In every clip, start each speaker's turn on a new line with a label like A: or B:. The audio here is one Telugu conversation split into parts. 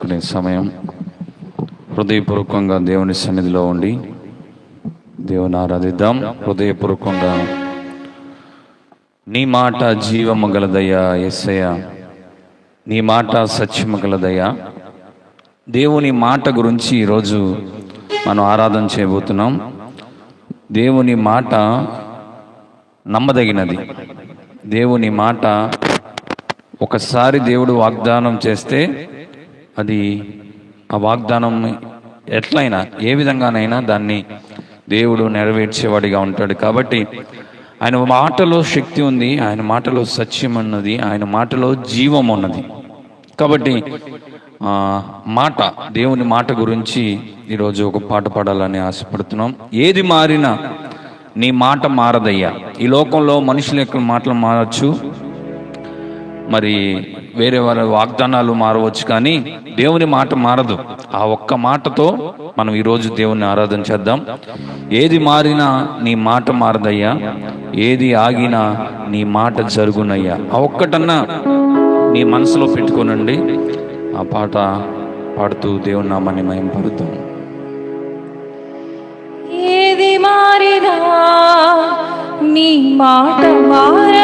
A: కొనే సమయం హృదయపూర్వకంగా దేవుని సన్నిధిలో ఉండి దేవుని ఆరాధిద్దాం. హృదయపూర్వకంగా నీ మాట జీవము గలదయ్యా ఎస్సయ్య నీ మాట సత్యము గలదయ్యా. దేవుని మాట గురించి ఈరోజు మనం ఆరాధన చేయబోతున్నాం. దేవుని మాట నమ్మదగినది. దేవుని మాట ఒకసారి దేవుడు వాగ్దానం చేస్తే అది ఆ వాగ్దానం ఎట్లయినా ఏ విధంగానైనా దాన్ని దేవుడు నెరవేర్చేవాడిగా ఉంటాడు. కాబట్టి ఆయన మాటలో శక్తి ఉంది ఆయన మాటలో సత్యం ఉన్నది ఆయన మాటలో జీవం ఉన్నది. కాబట్టి మాట దేవుని మాట గురించి ఈరోజు ఒక పాట పాడాలని ఆశపడుతున్నాం. ఏది మారినా నీ మాట మారదయ్యా. ఈ లోకంలో మనుషుల యొక్క మాటలు మారచ్చు మరి వేరే వాళ్ళ వాగ్దానాలు మారవచ్చు కానీ దేవుని మాట మారదు. ఆ ఒక్క మాటతో మనం ఈరోజు దేవుని ఆరాధన చేద్దాం. ఏది మారినా నీ మాట మారదయ్యా. ఏది ఆగినా నీ మాట జరుగునయ్యా. ఆ ఒక్కటన్నా నీ మనసులో పెట్టుకోనండి. ఆ పాట పాడుతూ దేవుని నామాన్ని మయం పడుతాం
B: ఏది మారినా నీ మాట మారదయ్యా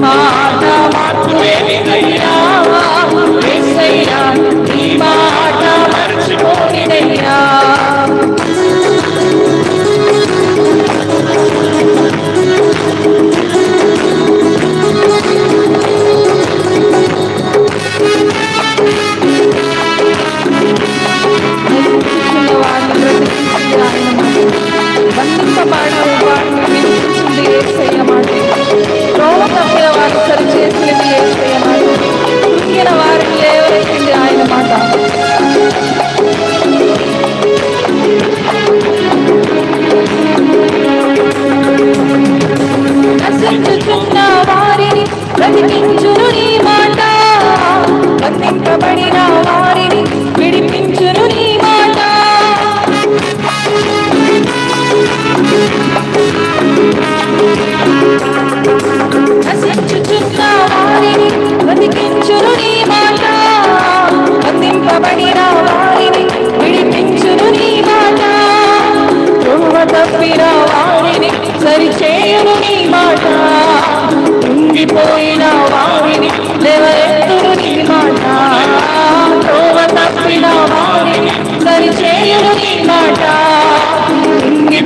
B: మాట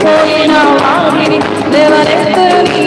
B: போயினா தேவரே திருநீ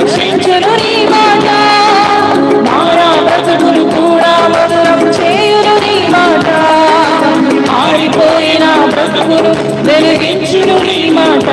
B: రక్షించును కూడా మధురం చేయును నీ మాట. ఆరిపోయిన బ్రతుకులు నీ మాట.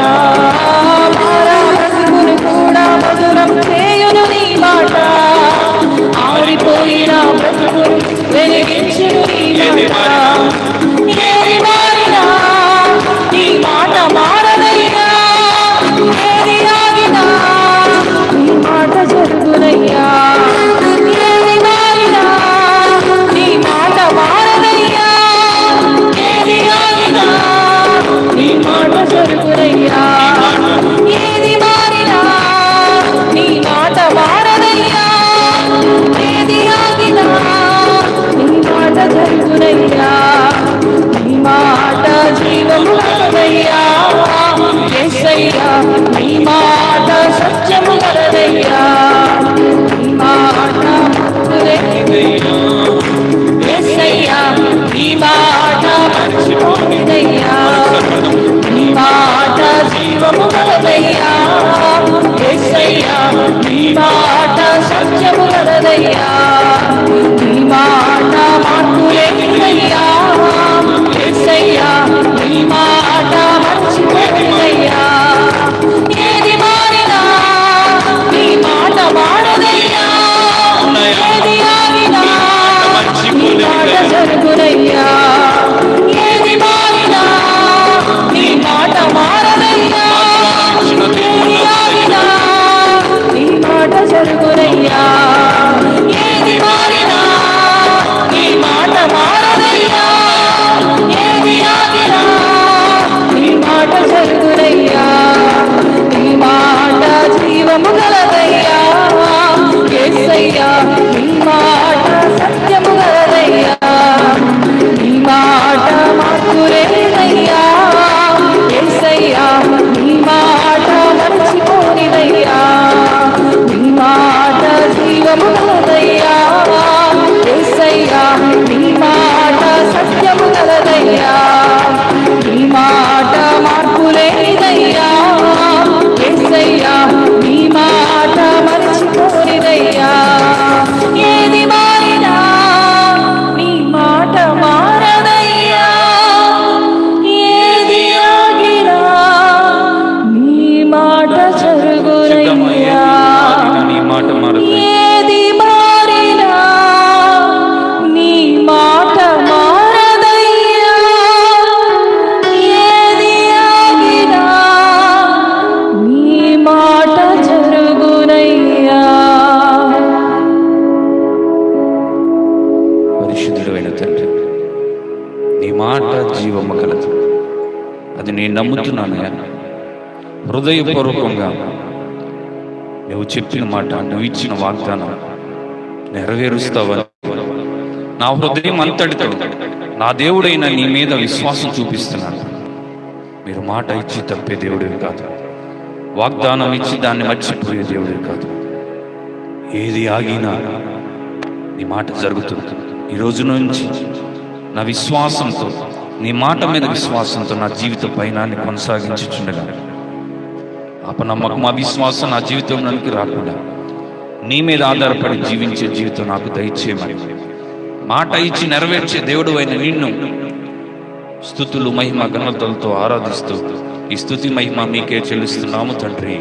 B: సత్యములనయ్యా నీ మాట సత్యములనయ్యా నీ మాట మార్పులేనయ్యా ఎస్సయ్యా నీ మాట మర్చిపోయినయ్యా ఏది జరుగునయ్యా
A: నేను నమ్ముతున్నాను హృదయపూర్వకంగా నువ్వు చెప్పిన మాట నువ్వు ఇచ్చిన వాగ్దానం నెరవేరుస్తావని నా హృదయం అంతటితో నా దేవుడైన నీ మీద విశ్వాసం చూపిస్తున్నాను. మీరు మాట ఇచ్చి తప్పే దేవుడే కాదు. వాగ్దానం ఇచ్చి దాన్ని మర్చిపోయే దేవుడే కాదు. ఏది ఆగినా నీ మాట జరుగుతుంది. ఈ నుంచి నా విశ్వాసంతో నీ మాట మీద విశ్వాసంతో నా జీవిత పయనాన్ని కొనసాగించుచుండగా అపనమ్మకం అవిశ్వాసం నా జీవితంలోనికి రాకుండా నీ మీద ఆధారపడి జీవించే జీవితం నాకు దయచేయమని మాట ఇచ్చి నెరవేర్చే దేవుడు అయిన నిన్ను స్థుతులు మహిమ ఘనతలతో ఆరాధిస్తూ ఈ స్థుతి మహిమ మీకే చెల్లిస్తున్నాము తండ్రి.